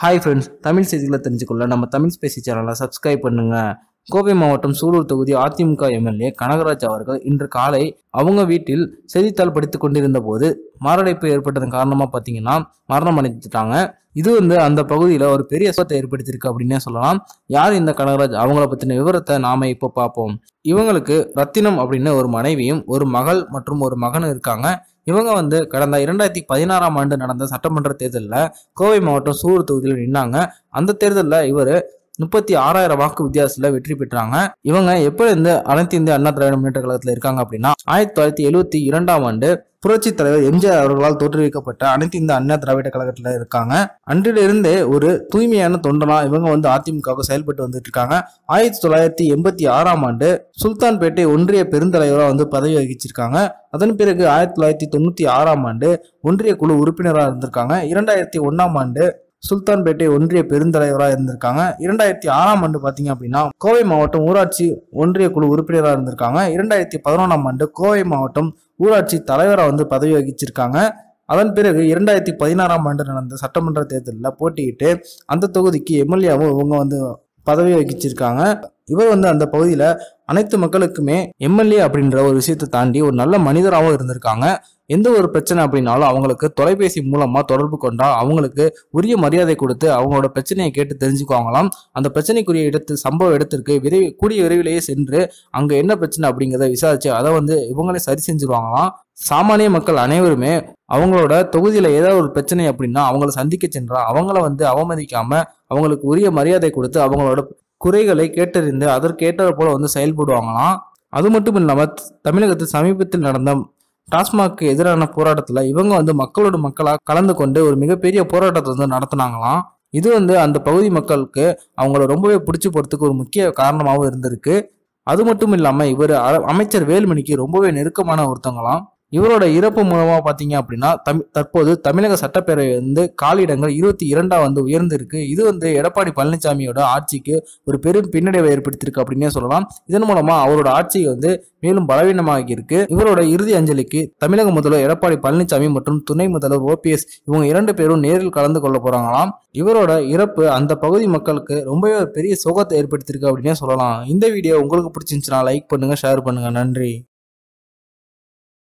Hi friends Tamil செய்திகளை தெரிஞ்சுக்கொள்ள நம்ம Tamil Spacey சேனலை சப்ஸ்கிரைப் பண்ணுங்கள் கோவை மாவட்டம் சூலூர் தொகுதி அதிமுக எம்எல்ஏ கனகராஜ் அவர்கள் இன்று காலை அவங்க வீட்டில் செய்தித்தாள் படித்து கொண்டிருந்த போது மாரடைப்பு ஏற்பட்டதன் காரணமாக பார்த்தீங்கன்னா மரணம் அடைஞ்சிட்டாங்க. இது வந்து அந்த பகுதியில் ஒரு பெரிய அசத்தை ஏற்படுத்தியிருக்கு அப்படின்னே சொல்லலாம். யார் இந்த கனகராஜ்? அவங்கள பற்றின விவரத்தை நாம இப்போ பார்ப்போம். இவங்களுக்கு ரத்தினம் அப்படின்னு ஒரு மனைவியும் ஒரு மகள் மற்றும் ஒரு மகனும் இருக்காங்க. இவங்க வந்து கடந்த இரண்டாயிரத்தி பதினாறாம் ஆண்டு நடந்த சட்டமன்ற தேர்தலில் கோவை மாவட்டம் சூர் தொகுதியில் நின்னாங்க. அந்த தேர்தலில் இவர் முப்பத்தி ஆறாயிரம் வாக்கு வித்தியாசத்தில் வெற்றி பெற்றாங்க. இவங்க எப்போ இருந்து அனைத்து இந்திய அண்ணா திராவிட முன்னேற்ற கழகத்தில் இருக்காங்க அப்படின்னா ஆயிரத்தி தொள்ளாயிரத்தி எழுபத்தி இரண்டாம் ஆண்டு புரட்சி தலைவர் எம்ஜிஆர் அவர்களால் தோற்றுவிக்கப்பட்ட அனைத்து இந்த அண்ணா திராவிட கழகத்தில் இருக்காங்க. அன்றிலிருந்தே ஒரு தூய்மையான தொண்டனா இவங்க வந்து அதிமுக செயல்பட்டு வந்துட்டு இருக்காங்க. ஆயிரத்தி தொள்ளாயிரத்தி எண்பத்தி ஆறாம் ஆண்டு சுல்தான்பேட்டை ஒன்றிய பெருந்தலைவராக வந்து பதவி வகிச்சிருக்காங்க. அதன் பிறகு ஆயிரத்தி தொள்ளாயிரத்தி தொண்ணூற்றி ஆறாம் ஆண்டு ஒன்றிய குழு உறுப்பினராக இருந்திருக்காங்க. இரண்டாயிரத்தி ஒன்றாம் ஆண்டு சுல்தான்பேட்டை ஒன்றிய பெருந்தலைவராக இருந்திருக்காங்க. இரண்டாயிரத்தி ஆறாம் ஆண்டு பார்த்தீங்க அப்படின்னா கோவை மாவட்டம் ஊராட்சி ஒன்றிய குழு உறுப்பினராக இருந்திருக்காங்க. இரண்டாயிரத்தி பதினொன்றாம் ஆண்டு கோவை மாவட்டம் ஊராட்சி தலைவராக வந்து பதவி வகிச்சிருக்காங்க. அதன் பிறகு இரண்டாயிரத்தி பதினாறாம் ஆண்டு நடந்த சட்டமன்ற தேர்தலில் போட்டியிட்டு அந்த தொகுதிக்கு எம்எல்ஏவும் இவங்க வந்து பதவி வகிச்சிருக்காங்க. இவர் வந்து அந்த பகுதியில் அனைத்து மக்களுக்குமே எம்எல்ஏ அப்படின்ற ஒரு விஷயத்தை தாண்டி ஒரு நல்ல மனிதராகவும் இருந்திருக்காங்க. எந்த ஒரு பிரச்சனை அப்படின்னாலும் அவங்களுக்கு தொலைபேசி மூலமாக தொடர்பு கொண்டால் அவங்களுக்கு உரிய மரியாதை கொடுத்து அவங்களோட பிரச்சனையை கேட்டு தெரிஞ்சுக்குவாங்களாம். அந்த பிரச்சனைக்குரிய இடத்து சம்பவ இடத்திற்கு விரைவி கூடிய விரைவிலேயே சென்று அங்கே என்ன பிரச்சனை அப்படிங்கிறத விசாரிச்சு அதை வந்து இவங்களே சரி செஞ்சுருவாங்களாம். சாமானிய மக்கள் அனைவருமே அவங்களோட தொகுதியில் ஏதாவது ஒரு பிரச்சனை அப்படின்னா அவங்கள சந்திக்க சென்றா அவங்கள வந்து அவமதிக்காம அவங்களுக்கு உரிய மரியாதை கொடுத்து அவங்களோட குறைகளை கேட்டறிந்து அதற்கேற்ற போல வந்து செயல்படுவாங்களாம். அது மட்டும் இல்லாமல் தமிழகத்தில் சமீபத்தில் நடந்த டாஸ்மாக்கு எதிரான போராட்டத்தில் இவங்க வந்து மக்களோட மக்களாக கலந்து கொண்டு ஒரு மிகப்பெரிய போராட்டத்தை வந்து நடத்தினாங்களாம். இது வந்து அந்த பகுதி மக்களுக்கு அவங்கள ரொம்பவே பிடிச்சி போகிறதுக்கு ஒரு முக்கிய காரணமாகவும் இருந்திருக்கு. அது மட்டும் இல்லாமல் இவர் அமைச்சர் வேலுமணிக்கு ரொம்பவே நெருக்கமான ஒருத்தவங்களாம் இவரோட இறப்பு மூலமாக பார்த்தீங்க அப்படின்னா தமி தற்போது தமிழக சட்டப்பேரவை வந்து காலியிடங்கள் இருபத்தி இரண்டாக வந்து உயர்ந்திருக்கு. இது வந்து எடப்பாடி பழனிசாமியோட ஆட்சிக்கு ஒரு பெரும் பின்னடைவை ஏற்படுத்தியிருக்கு அப்படின்னே சொல்லலாம். இதன் மூலமாக அவரோட ஆட்சி வந்து மேலும் பலவீனமாக இருக்கு இவரோட இறுதி அஞ்சலிக்கு தமிழக முதல்வர் எடப்பாடி பழனிசாமி மற்றும் துணை முதல்வர் ஓபிஎஸ் இவங்க இரண்டு பேரும் நேரில் கலந்து கொள்ள போறாங்களாம். இவரோட இறப்பு அந்த பகுதி மக்களுக்கு ரொம்பவே ஒரு பெரிய சோகத்தை ஏற்படுத்தியிருக்கு அப்படின்னே சொல்லலாம். இந்த வீடியோ உங்களுக்கு பிடிச்சிருந்துச்சுன்னா லைக் பண்ணுங்க ஷேர் பண்ணுங்க. நன்றி.